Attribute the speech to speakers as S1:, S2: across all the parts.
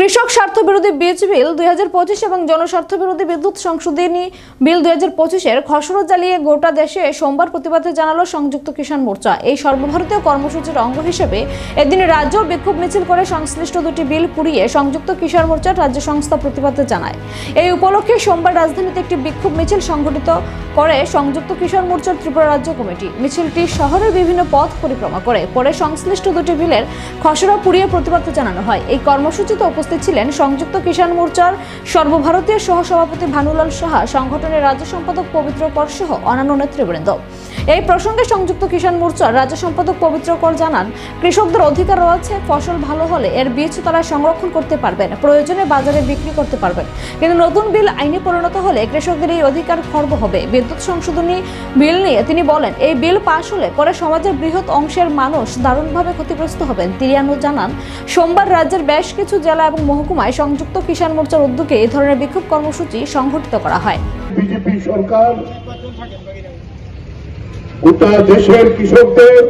S1: কৃষক স্বার্থ বিরোধী বীজ বিল দুই হাজার পঁচিশ এবং জনস্বার্থ বিরোধী বিদ্যুৎ সংশোধনী বিল দুই হাজার পঁচিশের খসড়া জ্বালিয়ে গোটা দেশে সোমবার প্রতিবাদে জানালো সংযুক্ত কিষাণ মোর্চা। এই সর্বভারতীয় কর্মসূচির অঙ্গ হিসেবে এদিন রাজ্য বিক্ষোভ মিছিল করে সংশ্লিষ্ট দুটি বিল পুড়িয়ে সংযুক্ত কিষাণ মোর্চার রাজ্য সংস্থা প্রতিবাদে জানায়। এই উপলক্ষে সোমবার রাজধানীতে একটি বিক্ষোভ মিছিল সংগঠিত করে সংযুক্ত কিষাণ মোর্চার ত্রিপুরা রাজ্য কমিটি। মিছিলটি শহরের বিভিন্ন পথ পরিক্রমা করে। পরে সংশ্লিষ্ট দুটি বিলের খসড়া পুড়িয়ে প্রতিবাদ জানানো হয়। এই কর্মসূচিতে উপস্থিত ছিলেন সংযুক্ত কিষাণ মোর্চার সর্বভারতীয় সহসভাপতি ভানুলাল সাহা, সংগঠনের রাজ্য সম্পাদক পবিত্র কর সহ অন্যান্য নেতৃবৃন্দ। এই প্রসঙ্গে সংযুক্ত কিষাণ মোর্চার রাজ্য সম্পাদক পবিত্র কর জানান, কৃষকদের অধিকার রয়েছে, ফসল ভালো হলে এর বীজ তারা সংরক্ষণ করতে পারবেন, প্রয়োজনে বাজারে বিক্রি করতে পারবেন। কিন্তু নতুন বিল আইনে পরিণত হলে কৃষকদের এই অধিকার খর্ব হবে। বিদ্যুৎ সংশোধনী বিল নিয়ে তিনি বলেন, এই বিল পাশ হলে পরে সমাজের বৃহৎ অংশের মানুষ দারুণভাবে ক্ষতিগ্রস্ত হবেন। আরও জানান, সোমবার রাজ্যের বেশ কিছু জেলা এবং মহকুমায় সংযুক্ত কিষাণ মোর্চার উদ্যোগে এই ধরনের বিক্ষোভ কর্মসূচি সংঘটিত করা হয়।
S2: বিজেপি সরকার গোটা দেশের কৃষকদের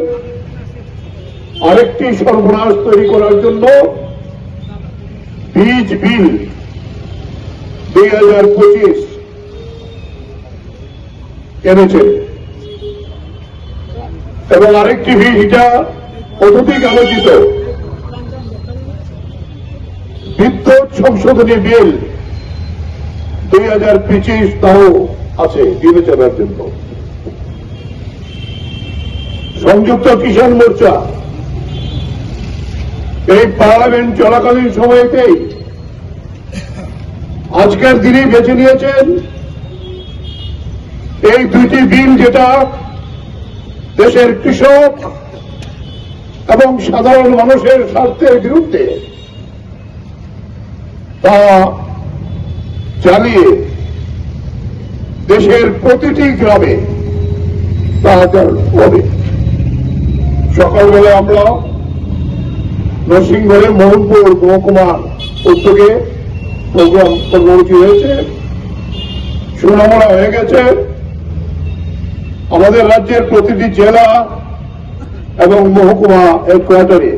S2: আরেকটি সর্বনাশ তৈরি করার জন্য বীজ বিল হাজার পঁচিশ এনেছে। এবং আরেকটি এটা অত্যধিক আলোচিত। বিদ্যুৎ সংশোধনী বিল দুই হাজার পঁচিশ তাও আছে, বিবেচনার জন্য। সংযুক্ত কিষাণ মোর্চা। এই পার্লামেন্ট চলাকালীন সময়তেই আজকের দিনে বেছে নিয়েছেন এই দুইটি বিল যেটা দেশের কৃষক এবং সাধারণ মানুষের স্বার্থের বিরুদ্ধে তা চালিয়ে দেশের প্রতিটি গ্রামে তা হবে। সকালবেলা আমরা নরসিংগড়ে মোহনপুর মহকুমার উদ্যোগে প্রোগ্রাম কর্মসূচি হয়েছে সুনামরা হয়ে গেছে। আমাদের রাজ্যের প্রতিটি জেলা এবং মহকুমা হেডকোয়ার্টারে।